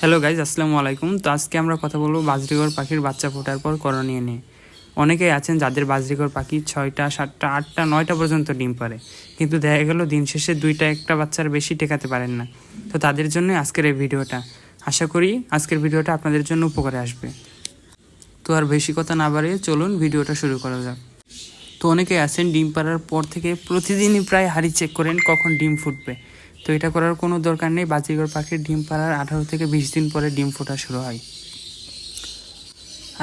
Hello guys আসসালামু আলাইকুম। তো আজকে আমরা কথা বলব বাজরিগর পাখির বাচ্চা ফোটার পর করণীয় নিয়ে অনেকেই আছেন যাদের বাজরিগর পাখি ছয়টা, সাতটা, আটটা, নয়টা পর্যন্ত ডিম পারে কিন্তু দেখা গেল দিন শেষে দুইটা, একটা বাচ্চার বেশি টেকাতে পারেন না। তো তাদের জন্য আজকের এই ভিডিওটা। আশা করি আজকের ভিডিওটা আপনাদের জন্য উপকারে আসবে। তো আর বেশি কথা না বাড়িয়ে চলুন ভিডিওটা শুরু করা যাক। তো অনেকে আছেন ডিম পাড়ার পর থেকে প্রতিদিনই প্রায় হাড়ি চেক করেন কখন ডিম ফুটবে। তো এটা করার কোনো দরকার নেই। বাজিগর পাখির ডিম পাড়ার আঠারো থেকে বিশ দিন পরে ডিম ফোটা শুরু হয়।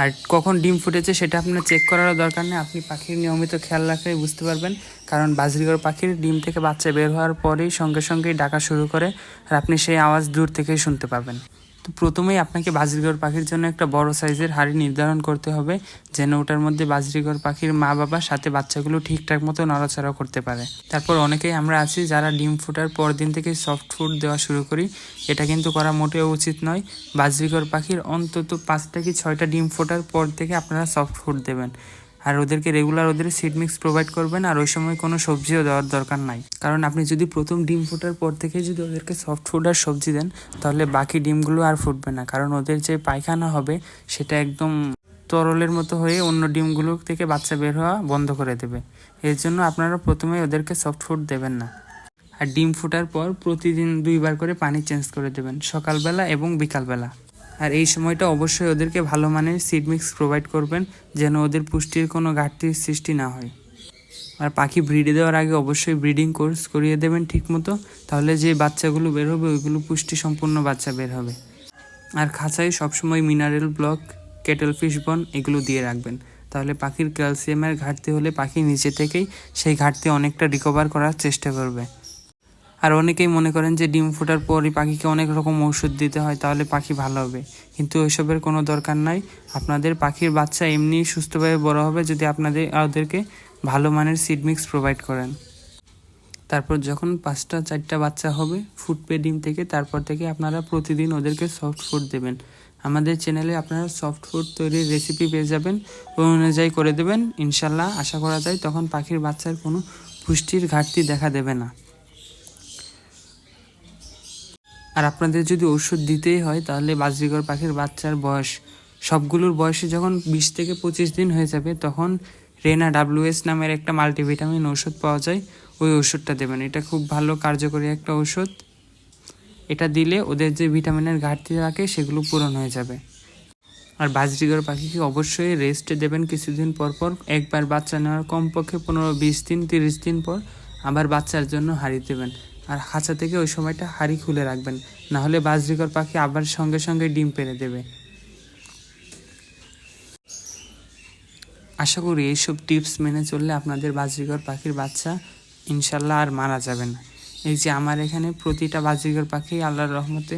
আর কখন ডিম ফুটেছে সেটা আপনার চেক করারও দরকার নেই। আপনি পাখির নিয়মিত খেয়াল রাখলেই বুঝতে পারবেন। কারণ বাজরিগর পাখির ডিম থেকে বাচ্চা বের হওয়ার পরেই সঙ্গে সঙ্গেই ডাকা শুরু করে আর আপনি সেই আওয়াজ দূর থেকেই শুনতে পাবেন। তো প্রথমেই আপনাকে বাজরিগর পাখির জন্য একটা বড় সাইজের হাড়ি নির্ধারণ করতে হবে, যেন ওটার মধ্যে বাজরিগর পাখির মা বাবা সাথে বাচ্চাগুলো ঠিকঠাক মতো নড়াচড়া করতে পারে। তারপর অনেকেই আমরা আছি যারা ডিম ফোটার পর দিন থেকে সফট ফুড দেওয়া শুরু করি। এটা কিন্তু করা মোটেও উচিত নয়। বাজরিগর পাখির অন্তত পাঁচটা কি ছয়টা ডিম ফোটার পর থেকে আপনারা সফট ফুড দেবেন। আর ওদেরকে রেগুলার ওদের সিড মিক্স প্রোভাইড করবেন আর ওই সময় কোনো সবজিও দেওয়ার দরকার নাই। কারণ আপনি যদি প্রথম ডিম ফোটার পর থেকে যদি ওদেরকে সফট ফুড আর সবজি দেন, তাহলে বাকি ডিমগুলো আর ফুটবে না। কারণ ওদের যে পায়খানা হবে, সেটা একদম তরলের মতো হয়ে অন্য ডিমগুলো থেকে বাচ্চা বের হওয়া বন্ধ করে দেবে। এর জন্য আপনারা প্রথমে ওদেরকে সফট ফুড দেবেন না। আর ডিম ফোটার পর প্রতিদিন দুইবার করে পানি চেঞ্জ করে দেবেন, সকালবেলা এবং বিকালবেলা। আর এই সময়টা অবশ্যই ওদেরকে ভালো মানের সিড মিক্স প্রোভাইড করবেন, যেন ওদের পুষ্টির কোনো ঘাটতির সৃষ্টি না হয়। আর পাখি ব্রিডে দেওয়ার আগে অবশ্যই ব্রিডিং কোর্স করিয়ে দেবেন ঠিকমতো, তাহলে যে বাচ্চাগুলো বের হবে, ওইগুলো পুষ্টি সম্পূর্ণ বাচ্চা বের হবে। আর খাঁচায় সবসময় মিনারেল ব্লক কেটেল ফিশ বন এগুলো দিয়ে রাখবেন। তাহলে পাখির ক্যালসিয়ামের ঘাটতি হলে পাখি নিচে থেকেই সেই ঘাটতি অনেকটা রিকভার করার চেষ্টা করবে। আর অনেকেই মনে করেন যে ডিম ফোটার পরই পাখিকে অনেক রকম ওষুধ দিতে হয়, তাহলে পাখি ভালো হবে। কিন্তু ওইসবের কোনো দরকার নাই। আপনাদের পাখির বাচ্চা এমনি সুস্থভাবে বড় হবে যদি আপনাদের, ওদেরকে ভালো মানের সিড মিক্স প্রোভাইড করেন। তারপর যখন পাঁচটা, চারটা বাচ্চা হবে, ফুটবে ডিম থেকে, তারপর থেকে আপনারা প্রতিদিন ওদেরকে সফট ফুড দেবেন। আমাদের চ্যানেলে আপনারা সফট ফুড তৈরির রেসিপি পেয়ে যাবেন। ওই অনুযায়ী করে দেবেন। ইনশাল্লাহ আশা করা যায় তখন পাখির বাচ্চার কোনো পুষ্টির ঘাটতি দেখা দেবে না। আর আপনাদের যদি ওষুধ দিতেই হয়, তাহলে বাজরিগর পাখির বাচ্চার বয়স। সবগুলোর বয়সে যখন বিশ থেকে পঁচিশ দিন হয়ে যাবে, তখন রেনা ডাব্লিউএস নামের একটা মাল্টিভিটামিন ওষুধ পাওয়া যায়। ওই ওষুধটা দেবেন। এটা খুব ভালো কার্যকরী একটা ওষুধ এটা দিলে ওদের যে ভিটামিনের ঘাটতি থাকে, সেগুলো পূরণ হয়ে যাবে। আর বাজরিগর পাখিকে অবশ্যই রেস্ট দেবেন কিছুদিন পর পর। একবার বাচ্চা নেওয়ার কমপক্ষে পনেরো, বিশ দিন, তিরিশ দিন পর আবার বাচ্চার জন্য হারিয়ে দেবেন। আর খাঁচা থেকে ওই সময়টা হাঁড়ি খুলে রাখবেন, না হলে বাজরিগর পাখি আবার সঙ্গে সঙ্গে ডিম পেড়ে দেবে। আশা করি এইসব টিপস মেনে চললে আপনাদের বাজরিকর পাখির বাচ্চা ইনশাল্লাহ আর মারা যাবে না। এই যে আমার এখানে প্রতিটা বাজরিকর পাখি আল্লাহর রহমতে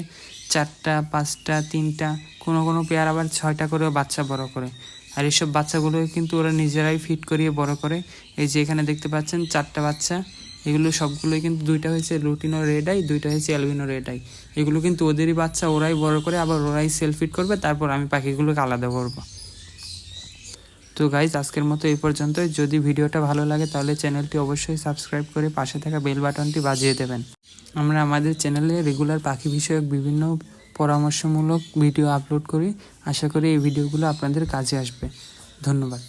চারটা, পাঁচটা, তিনটা, কোনো কোনো পেয়ার আবার ছয়টা করেও বাচ্চা বড় করে। আর এইসব বাচ্চাগুলো কিন্তু ওরা নিজেরাই ফিট করিয়ে বড় করে। এই যে এখানে দেখতে পাচ্ছেন চারটা বাচ্চা। এগুলো সবগুলোই কিন্তু দুইটা হয়েছে লুটিনো রেড আই, দুইটা হয়েছে অ্যালবিনো রেড আই। এগুলো কিন্তু ওদেরই বাচ্চা, ওরাই বড় করে, আবার ওরাই সেলফ ফিট করবে, তারপর আমি পাখিগুলোকে আলাদা করব। তো গাইজ আজকের মতো এই পর্যন্তই। যদি ভিডিওটা ভালো লাগে তাহলে চ্যানেলটি অবশ্যই সাবস্ক্রাইব করে পাশে থাকা বেল বাটনটি বাজিয়ে দেবেন। আমরা আমাদের চ্যানেলে রেগুলার পাখি বিষয়ক বিভিন্ন পরামর্শমূলক ভিডিও আপলোড করি। আশা করি এই ভিডিওগুলো আপনাদের কাজে আসবে। ধন্যবাদ।